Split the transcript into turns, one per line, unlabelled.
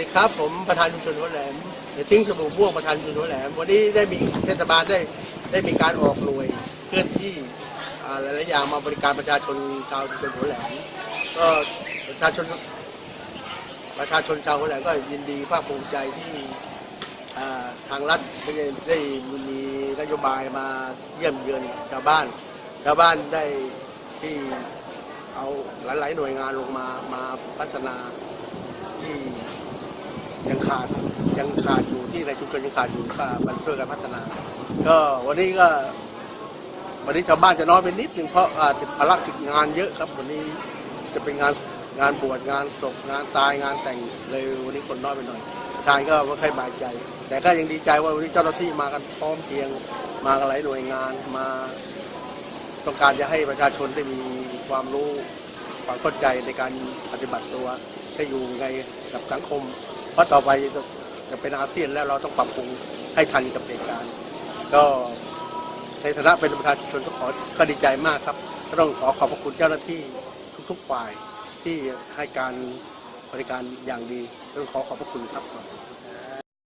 ดีครับ ผมประธานชุมชนหัวแหลมเดี๋ยวทิ้งสบู่ม่วงประธานชุมชนหัวแหลม วันนี้ได้มีเทศบาลได้ได้มีการออกหน่วยเคลื่อนที่อ่าหลายๆอย่างมาบริการประชาชนชาวชุมชนหัวแหลมก็ประชาชนประชาชนชาวหัวแหลมก็ยินดีภาคภูมิใจที่อ่าทางรัฐได้ได้มีนโยบายมาเยี่ยมเยือนชาวบ้าน ชาวบ้านได้ที่เอาหลาย ๆ หน่วยงานลงมามาพัฒนา ยังขาดยังขาดอยู่ที่ในชุมชนยังขาดอยู่ก็มันช่วยกันพัฒนา ก็วันนี้ก็ วันนี้ชาวบ้านจะน้อยไปนิดนึงเพราะอ่าติดภารกิจงานเยอะครับ วันนี้จะเป็นงานงานบวชงานศพงานตายงานแต่งเลยวันนี้คนน้อยไปหน่อยชายก็ไม่ค่อยบายใจ แต่ก็ยังดีใจว่าวันนี้เจ้าหน้าที่มากันพร้อมเพรียงมากันหลายหน่วยงานมาต้องการจะให้ประชาชนได้มีความรู้ความเข้าใจในการปฏิบัติตัวให้อยู่ไงกับสังคม ราะต่อไปจะเป็นอาเซียนแล้วเราต้องปรับปรุงให้ทันกับเหตุการณ์ก็ในฐานะเป็นประชาชนก็ขอก็ดีใจมากครับ ก็ต้องขอขอบพระคุณเจ้าหน้าที่ทุกๆฝ่ายที่ให้การบริการอย่างดีต้องขอขอบพระคุณครับ